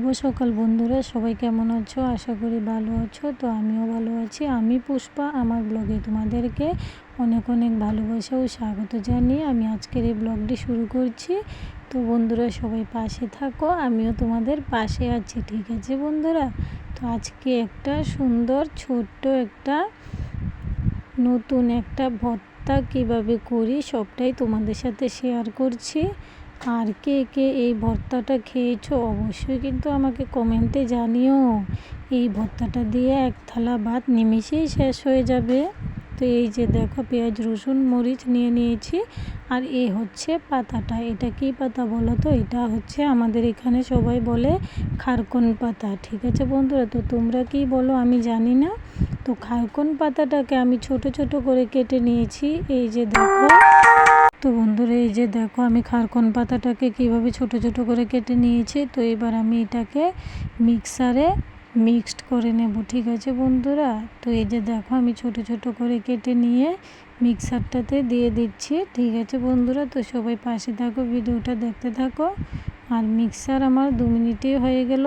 শুভ সকাল বন্ধুরা, সবাই কেমন আছো? আশা করি ভালো আছো। তো আমিও ভালো আছি। আমি পুষ্পা, আমার ব্লগে তোমাদেরকে অনেক অনেক ভালোবাসা ও স্বাগত জানিয়ে আমি আজকের এই ব্লগটি শুরু করছি। তো বন্ধুরা, সবাই পাশে থাকো, আমিও তোমাদের পাশে আছি, ঠিক আছে বন্ধুরা? তো আজকে একটা সুন্দর, ছোট্ট একটা, নতুন একটা ভর্তা কীভাবে করি, সবটাই তোমাদের সাথে শেয়ার করছি। আর কে কে এই ভর্তাটা খেয়েছো? অবশ্যই কিন্তু আমাকে কমেন্টে জানিও। এই ভর্তাটা দিয়ে এক থালা ভাত নিমিশেই শেষ হয়ে যাবে। তো এই যে দেখো, পেঁয়াজ, রসুন, মরিচ নিয়ে নিয়েছি। আর এই হচ্ছে পাতাটা। এটা কি পাতা বলো তো? এটা হচ্ছে আমাদের এখানে সবাই বলে খারকন পাতা। ঠিক আছে বন্ধুরা, তো তোমরা কি বলো? আমি জানি না। তো খারকন পাতাটাকে আমি ছোট ছোট করে কেটে নিয়েছি। এই যে দেখো তো বন্ধুরা, এই যে দেখো, আমি খারকন পাতাটাকে কীভাবে ছোট ছোট করে কেটে নিয়েছি। তো এবার আমি এটাকে মিক্সারে মিক্সড করে নেব, ঠিক আছে বন্ধুরা? তো এই যে দেখো, আমি ছোট ছোট করে কেটে নিয়ে মিক্সারটাতে দিয়ে দিচ্ছি, ঠিক আছে বন্ধুরা? তো সবাই পাশে থাকো, ভিডিওটা দেখতে থাকো। আর মিক্সার আমার দু মিনিটেই হয়ে গেল।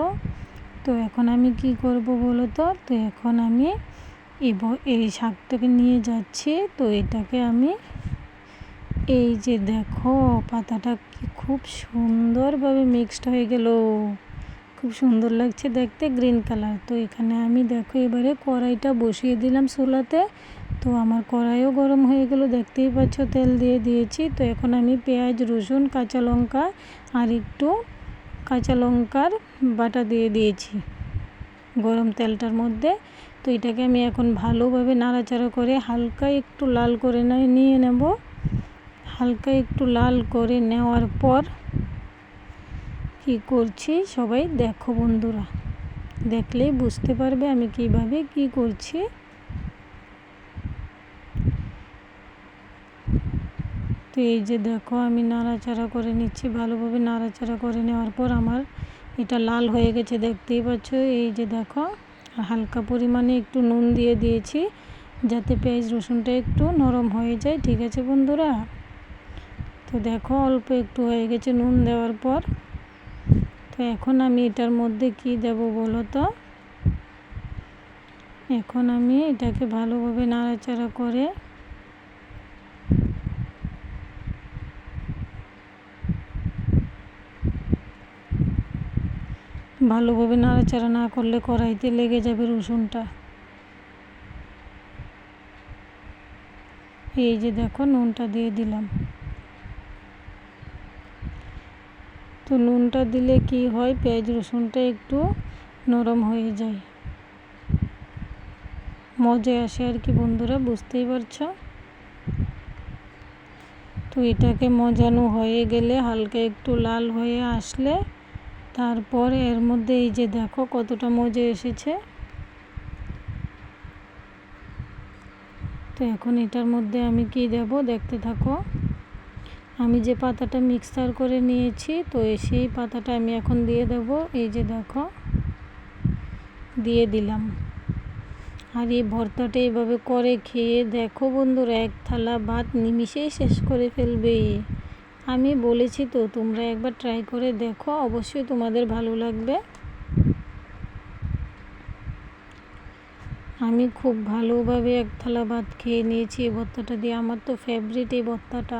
তো এখন আমি কি করব বলো তো? তো এখন আমি এই শাকটাকে নিয়ে যাচ্ছি। তো এটাকে আমি এই যে দেখো, পাতাটা কি খুব সুন্দরভাবে মিক্সড হয়ে গেল। খুব সুন্দর লাগছে দেখতে গ্রিন কালার তো এখানে আমি দেখো, এবারে কড়াইটা বসিয়ে দিলাম চুলাতে। তো আমার কড়াইও গরম হয়ে গেল, দেখতেই পাচ্ছ, তেল দিয়ে দিয়েছি। তো এখন আমি পেঁয়াজ, রসুন, কাঁচা লঙ্কা আর একটু কাঁচা লঙ্কার বাটা দিয়ে দিয়েছি গরম তেলটার মধ্যে। তো এটাকে আমি এখন ভালোভাবে নাড়াচাড়া করে হালকা একটু লাল করে নিয়ে নেব। হালকা একটু লাল করে নেওয়ার পর কি করছি সবাই? দেখো বন্ধুরা দেখলেই বুঝতে পারবে আমি কীভাবে কি করছি। তো এই যে দেখো, আমি নাড়াচাড়া করে নিচ্ছি, ভালোভাবে নাড়াচাড়া করে নেওয়ার পর আমার এটা লাল হয়ে গেছে, দেখতেই পাচ্ছ? এই যে দেখো হালকা পরিমাণে একটু নুন দিয়ে দিয়েছি, যাতে পেঁয়াজ রসুনটা একটু নরম হয়ে যায়, ঠিক আছে বন্ধুরা? তো দেখো অল্প একটু হয়ে গেছে নুন দেওয়ার পর। তো এখন আমি এটার মধ্যে কি দেব বলো তো? এখন আমি এটাকে ভালোভাবে নাড়াচাড়া করে ভালোভাবে নাড়াচাড়া না করলে কড়াইতে লেগে যাবে রসুনটা। এই যে দেখো নুনটা দিয়ে দিলাম। তো নুনটা দিলে কি হয়? পেঁয়াজ রসুনটা একটু নরম হয়ে যায়। মজা আসে আর কি বন্ধুরা, বুঝতেই পারছ? তো এটাকে মজানো হয়ে গেলে হালকা একটু লাল হয়ে আসলে তারপর এর মধ্যে এই যে দেখো কতটা মজা এসেছে। তো এখন এটার মধ্যে আমি কি দেব দেখতে থাকো। আমি যে পাতাটা মিক্সার করে নিয়েছি, তো সেই পাতাটা আমি এখন দিয়ে দেব। এই যে দেখো, দিয়ে দিলাম। আর এই ভর্তাটা এইভাবে করে খেয়ে দেখো বন্ধুরা, এক থালা ভাত নিমিশেই শেষ করে ফেলবে। আমি বলেছি তো, তোমরা একবার ট্রাই করে দেখো, অবশ্যই তোমাদের ভালো লাগবে। আমি খুব ভালোভাবে এক থালা ভাত খেয়ে নিয়েছি, এই ভর্তাটা দিয়ে। আমার তো ফেভারিট এই ভর্তাটা।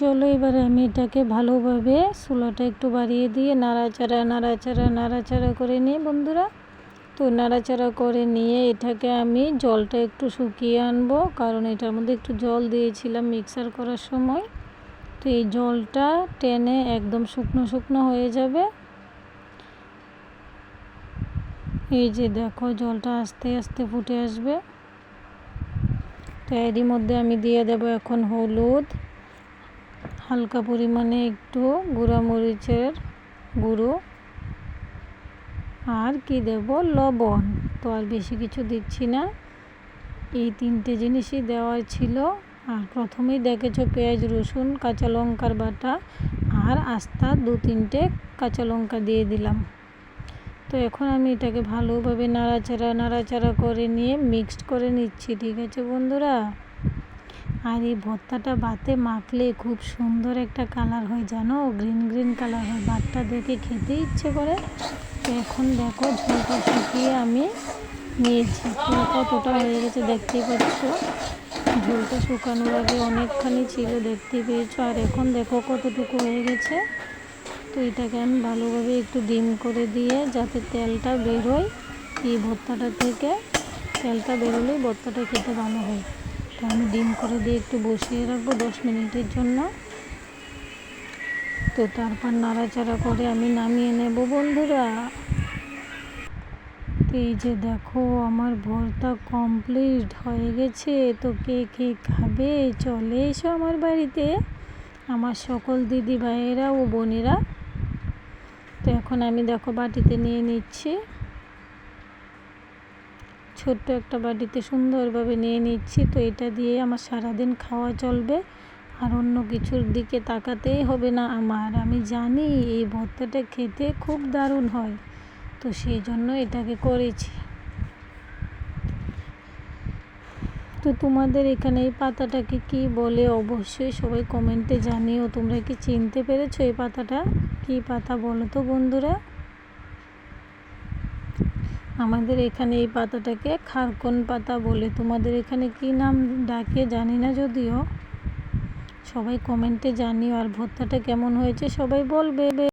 চলো এবারে আমি এটাকে ভালোভাবে চুলাটা একটু বাড়িয়ে দিয়ে নাড়াচাড়া নাড়াচাড়া নাড়াচাড়া করে নিই বন্ধুরা। তো নাড়াচাড়া করে নিয়ে এটাকে আমি জলটা একটু শুকিয়ে আনব, কারণ এটার মধ্যে একটু জল দিয়েছিলাম মিক্সার করার সময়। তো এই জলটা টেনে একদম শুকনো শুকনো হয়ে যাবে। এই যে দেখো জলটা আস্তে আস্তে ফুটে আসবে। তো এরই মধ্যে আমি দিয়ে দেব এখন হলুদ। হালকা পরিমাণে একটু গুঁড়া মরিচের গুঁড়ো। আর কি দেব? লবণ। তো আর বেশি কিছু দিচ্ছি না। এই তিনটে জিনিসই দেওয়া ছিল। আর প্রথমেই দেখেছ পেঁয়াজ, রসুন, কাঁচা লঙ্কার বাটা। আর আস্তা দু তিনটে কাঁচা লঙ্কা দিয়ে দিলাম। তো এখন আমি এটাকে ভালোভাবে নাড়াচাড়া নাড়াচাড়া করে নিয়ে মিক্সড করে নিচ্ছি। ঠিক আছে বন্ধুরা? আর এই ভর্তাটা বাতে মাখলে খুব সুন্দর একটা কালার হয়, জানো? গ্রিন গ্রিন কালার হয়। ভাতটা দেখে খেতে ইচ্ছে করে। তো এখন দেখো ঝোলটা শুকিয়ে আমি নিয়েছি। কতটা হয়ে গেছে, দেখতেই পাচ্ছ? ঝোলটা শুকানোর আগে অনেকখানি ছিল দেখতে পেয়েছ? আর এখন দেখো কতটুকু হয়ে গেছে। তো এটাকে আমি ভালোভাবে একটু ডিম করে দিয়ে যাতে তেলটা বেরোয় এই ভর্তাটা থেকে। তেলটা বেরোলেই ভর্তাটা খেতে ভালো হয়। তো আমি ডিম করে দিয়ে একটু বসিয়ে রাখব দশ মিনিটের জন্য। তো তারপর নাড়াচাড়া করে আমি নামিয়ে নেব বন্ধুরা। এই যে দেখো, আমার ভর্তা কমপ্লিট হয়ে গেছে। তো কে কে খাবে? চলে এসো আমার বাড়িতে। আমার সকল দিদি ভাইয়েরা ও বোনেরা। তো এখন আমি দেখো বাটিতে নিয়ে নিচ্ছি। ছোট্ট একটা বাটিতে সুন্দরভাবে নিয়ে নিচ্ছি। তো এটা দিয়ে আমার সারাদিন খাওয়া চলবে। আর অন্য কিছুর দিকে তাকাতেই হবে না আমার। আমি জানি এই ভর্তাটা খেতে খুব দারুণ হয়। তো সেই জন্য এটাকে করেছি। তো তোমাদের এখানে এই পাতাটাকে কি বলে? অবশ্যই সবাই কমেন্টে জানিও। তোমরা কি চিনতে পেরেছ এই পাতাটা? কি পাতা বলো তো বন্ধুরা? আমাদের এখানে এই পাতাটাকে খারকন পাতা বলে। তোমাদের এখানে কি নাম ডাকে জানি না যদিও। সবাই কমেন্টে জানিও। আর ভর্তাটা কেমন হয়েছে সবাই বলবে।